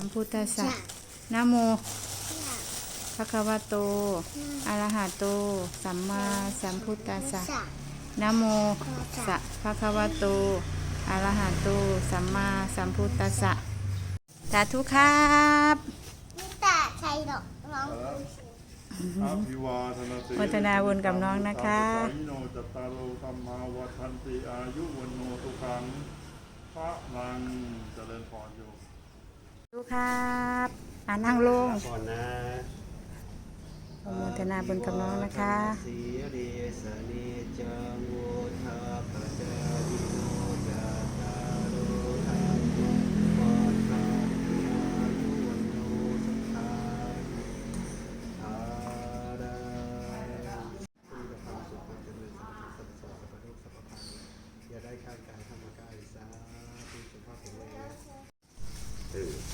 สัมพุทธัสสะนะโมภะคะวะโตอะระหะโต สัมมาสัมพุทธัสสะนะโมสะภะคะวะโตอะระหะโต สัมมาสัมพุทธัสสะสาธุครับไม่แต่ใช่หรอกน้องอภิวาทนาเสวัฒนาบุญกับน้องนะคะสายโนจัตตารโลธรรมาวัฏันติอายุวันโนทุขังพระนังเจริญพรอยู่ สาธุครับอ่านั่งลงก่อนนะอนุโมทนาบุญกับน้องนะคะ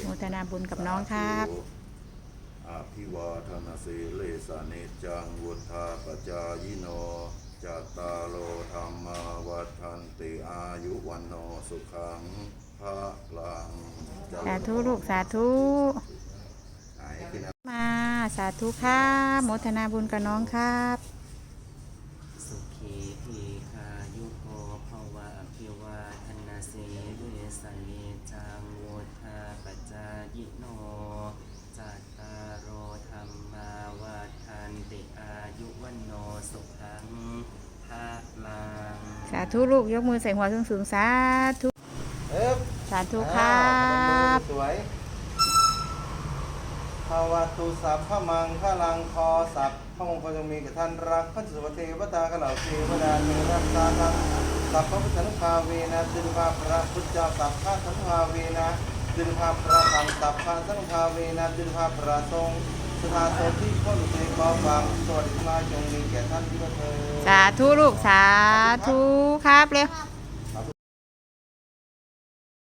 โมทนาบุญกับน้องครับอาภิวาทนาสีเลสานิจังวุธาปจายโนจัตตารโลธรรมาวัฏันติอายุวันโนสุขังพระลังเจริญสาธุลูกสาธุหายกินนะมาสาธุครับโมทนาบุญกับน้องครับ สุขีทีคายุโกภวะอภิวาทนาสีเวสเนจังโวธาปจายิโน จัตตารโอธรรมาวัฏันติอายุวันโนสุขังภาลัง สาธุลูกยกมือใส่หัวสูงสูงๆสาธุเอ๊บสาธุครับสวยภาวะตุสัพพะมังพลังคอสัพพระมงคลจงมีกับท่านรักพระสุวเทวตากเหล่าเทวดาเทรักษาทังสัพพะพุทธนุภาเวนะดินภาพระพุทธเจ้าสัพพะสังฆาเวนะดินภาพระธรรมสัพพะสังฆาเวนะดินภาพระสงฆ์สถานสนที่พ้นอุเทกอฟังสวัสดีมาจงมีแก่ท่านที่เธอญสาธุลูกสาธุ આપણે